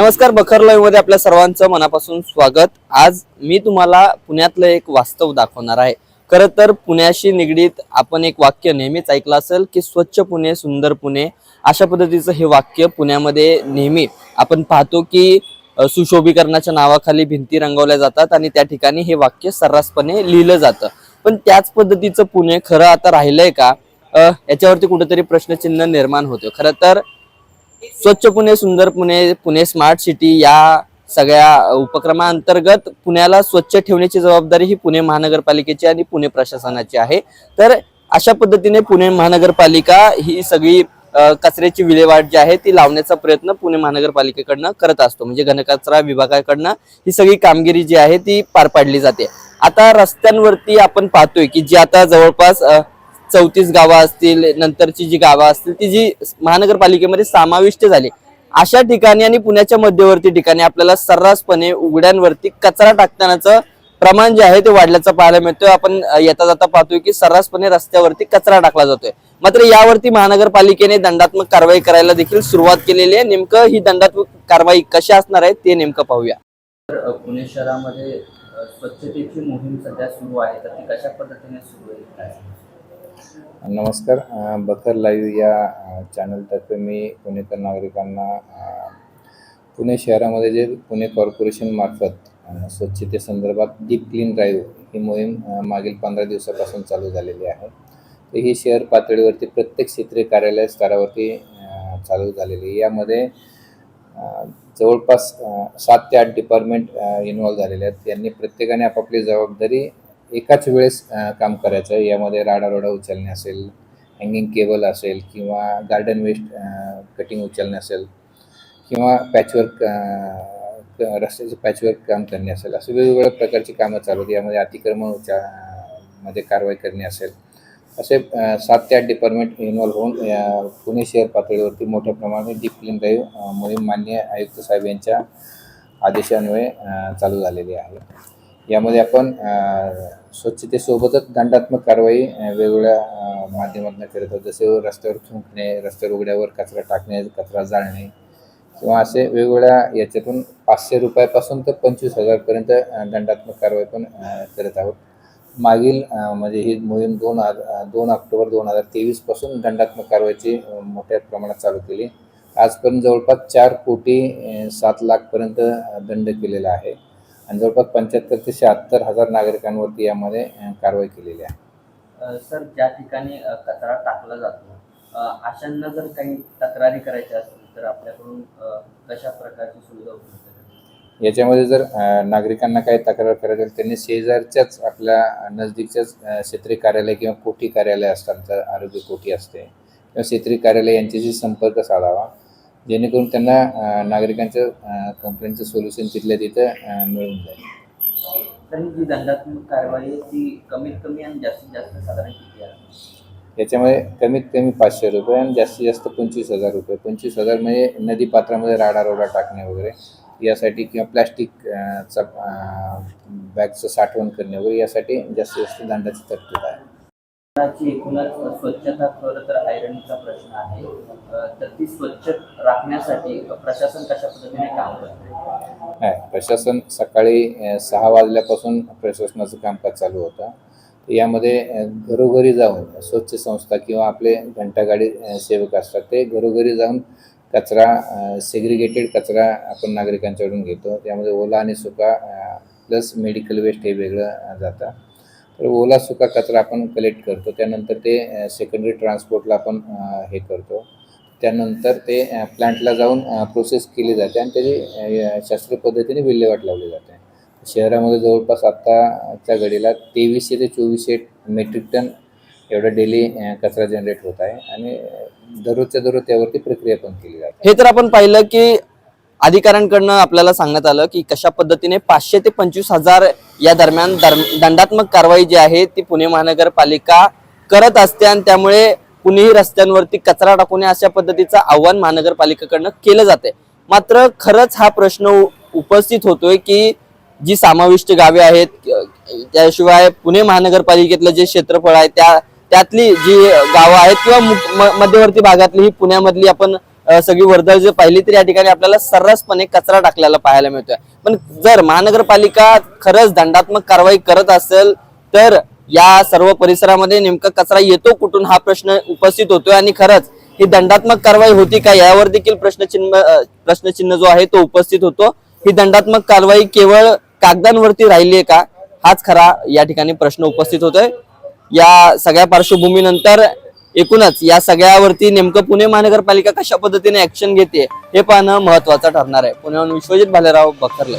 नमस्कार बखर लाईव्हमध्ये आपल्या सर्वांचं मनापासून स्वागत. आज मी तुम्हाला पुण्यातलं एक वास्तव दाखवणार आहे. खरं तर पुण्याशी निगडीत आपण एक वाक्य नेहमीच ऐकलं असेल की स्वच्छ पुणे सुंदर पुणे अशा पद्धतीचं हे वाक्य पुण्यामध्ये नेहमी आपण पाहतो की सुशोभीकरणाच्या नावाखाली भिंती रंगवल्या जातात आणि त्या ठिकाणी हे वाक्य सर्रासपणे लिहिलं जातं. पण त्याच पद्धतीचं पुणे खरं आता राहिलंय का? याच्यावरती कुठेतरी प्रश्नचिन्ह निर्माण होतो खरं तर स्वच्छ पुणे सुंदर पुणे पुणे स्मार्ट सिटी या सगळ्या उपक्रमाअंतर्गत पुण्याला स्वच्छ ठेवण्याची जबाबदारी ही पुणे महानगरपालिकेची आणि पुणे प्रशासनाची आहे. तर अशा पद्धतीने पुणे महानगरपालिका ही सगळी कचऱ्याची विल्हेवाट जी आहे ती लावण्याचा प्रयत्न पुणे महानगरपालिकेकडनं करत असतो. म्हणजे घनकचरा विभागाकडनं ही सगळी कामगिरी जी आहे ती पार पाडली जाते. आता रस्त्यांवरती आपण पाहतोय की जी आता जवळपास चौतीस गावं असतील नंतरची जी गावं असतील ती जी महानगरपालिकेमध्ये समाविष्ट झाली. अशा ठिकाणी आणि पुण्याच्या मध्यवर्ती ठिकाणी आपल्याला सर्रासपणे उघड्यांवरती कचरा टाकतानाचं प्रमाण जे आहे ते वाढल्याचं पाहायला मिळतोय. आपण येता जाता पाहतोय की सर्रासपणे रस्त्यावरती कचरा टाकला जातोय. मात्र यावरती महानगरपालिकेने दंडात्मक कारवाई करायला देखील सुरुवात केलेली आहे. नेमकं ही दंडात्मक कारवाई कशी असणार आहे ते नेमकं पाहूया. तर पुणे शहरामध्ये स्वच्छतेची मोहीम सध्या सुरू आहे. तर ती कशा पद्धतीने सुरू आहे? नमस्कार बकर लाईव्ह या चॅनलतर्फे मी पुणेकर नागरिकांना पुणे शहरामध्ये जे पुणे कॉर्पोरेशनमार्फत स्वच्छतेसंदर्भात डीप क्लीन ड्राईव्ह ही मोहीम मागील पंधरा दिवसापासून चालू झालेली आहे. तर ही शहर पातळीवरती प्रत्येक क्षेत्रीय कार्यालय स्तरावरती चालू झालेली आहे. यामध्ये जवळपास सात ते आठ डिपार्टमेंट इन्वॉल्व्ह झालेले आहेत. यांनी प्रत्येकाने आपापली जबाबदारी एकाच वेळेस काम करायचं. आहे यामध्ये राडारोडा उचलणे असेल हँगिंग केबल असेल किंवा गार्डन वेस्ट कटिंग उचलणे असेल किंवा पॅचवर्क रस्त्याचं पॅचवर्क काम करणे असेल. असे वेगवेगळ्या प्रकारची कामं चालू होती यामध्ये अतिक्रमण उचा मध्ये कारवाई करणे असेल. असे सात ते आठ डिपार्टमेंट इन्व्हॉल्व होऊन पुणे शहर पातळीवरती मोठ्या प्रमाणात डीप क्लीन ड्राईव्ह मोहीम मान्य आयुक्त साहेब यांच्या आदेशान्वये चालू झालेली आहे. यामध्ये आपण स्वच्छतेसोबतच दंडात्मक कारवाई वेगवेगळ्या माध्यमातून करत आहोत. जसे रस्त्यावर थुंकणे रस्त्यावर उघड्यावर कचरा टाकणे कचरा जाळणे किंवा असे वेगवेगळ्या याच्यातून पाचशे रुपयापासून तर पंचवीस हजारपर्यंत दंडात्मक कारवाई पण करत आहोत. मागील म्हणजे ही मोहीम दोन हजार दोन ऑक्टोबर दोन हजार तेवीसपासून दंडात्मक कारवाईची मोठ्या प्रमाणात चालू केली. आजपर्यंत जवळपास चार कोटी सात लाखपर्यंत दंड केलेला आहे. आणि जवळपास पंच्याहत्तर ते शहात्तर हजार नागरिकांवरती यामध्ये कारवाई केलेली आहे सर ज्या ठिकाणी कचरा टाकला जातो अशांना जर काही तक्रारी करायच्या असतील तर आपल्याकडून कशा प्रकारची सुविधा उपलब्ध? याच्यामध्ये जर नागरिकांना काही तक्रार करायची असेल त्यांनी शेजारच्याच आपल्या नजदीकच्याच क्षेत्रीय कार्यालय किंवा कोठी कार्यालय असतात आरोग्य कोठी असते किंवा क्षेत्रीय कार्यालय यांच्याशी संपर्क साधावा जेणेकरून त्यांना नागरिकांचं कंप्लेंटचं सोल्युशन तिथल्या तिथं मिळून जाईल. तर जी दंडात्मक कारवाई ती कमीत कमी आणि जास्तीत जास्त साधारण किती आहे? याच्यामध्ये कमीत कमी पाचशे रुपये आणि जास्तीत जास्त पंचवीस हजार रुपये. पंचवीस हजार म्हणजे नदी पात्रामध्ये राडारोडा टाकणे वगैरे यासाठी किंवा प्लॅस्टिक अ, चा अ, बॅगचं साठवण करणे वगैरे यासाठी जास्तीत जास्त दंडाची तरतूद आहे. एकूणच स्वच्छता खरं तर ऐरणीचा प्रश्न आहे. तर ती स्वच्छ राखण्यासाठी प्रशासन कशा पद्धतीने काम करत नाही प्रशासन सकाळी सहा वाजल्यापासून प्रशासनाचं कामकाज चालू होतं. यामध्ये घरोघरी जाऊन स्वच्छ संस्था किंवा आपले घंटागाडी सेवक असतात ते घरोघरी जाऊन कचरा सेग्रिगेटेड कचरा आपण नागरिकांच्याकडून घेतो. त्यामध्ये ओला आणि सुका प्लस मेडिकल वेस्ट हे वेगळं जातं. तर ओला सुका कचरा आपण कलेक्ट करतो. त्यानंतर ते सेकंडरी ट्रान्सपोर्टला आपण हे करतो. त्यानंतर ते अ, प्लांटला जाऊन प्रोसेस केली जाते आणि त्याची शास्त्रीय पद्धतीने विल्हेवाट लावली जाते. शहरामध्ये जवळपास आत्ताच्या घडीला तेवीसशे ते चोवीसशे मेट्रिक टन एवढा डेली कचरा जनरेट होत आहे आणि दररोजच्या दररोज त्यावरती प्रक्रिया पण केली जाते. हे तर आपण पाहिलं की अधिकाऱ्यांकडनं आपल्याला सांगण्यात आलं की कशा पद्धतीने पाचशे ते पंचवीस हजार या दरम्यान दर- दंडात्मक कारवाई जी आहे ती पुणे महानगरपालिका करत असते आणि त्यामुळे कुणीही रस्त्यांवरती कचरा टाकू नये अशा पद्धतीचं आव्हान महानगरपालिकेकडनं केलं जाते मात्र खरंच हा प्रश्न उपस्थित होतोय की जी समाविष्ट गावे आहेत त्याशिवाय पुणे महानगरपालिकेतलं जे क्षेत्रफळ आहे त्या त्यातली जी गावं आहेत किंवा म- मध्यवर्ती भागातली ही पुण्यामधली आपण सगळी वर्दळ जर पाहिली तर या ठिकाणी आपल्याला सर्रासपणे कचरा टाकल्याला पाहायला मिळतोय. पण जर महानगरपालिका खरंच दंडात्मक कारवाई करत असेल तर या सर्व परिसरामध्ये नेमका कचरा येतो कुठून हा प्रश्न उपस्थित होतोय? आणि खरंच ही दंडात्मक कारवाई होती का? यावर देखील प्रश्नचिन्ह प्रश्नचिन्ह जो आहे तो उपस्थित होतो. ही दंडात्मक कारवाई केवळ कागदांवरती राहिली आहे का? हाच खरा या ठिकाणी प्रश्न उपस्थित होतोय. या सगळ्या पार्श्वभूमीनंतर एकूणच या सगळ्यावरती नेमकं पुणे महानगरपालिका कशा पद्धतीने ऍक्शन घेते हे पाहणं महत्वाचं ठरणार आहे. पुण्याहून विश्वजित भालेराव बखरले.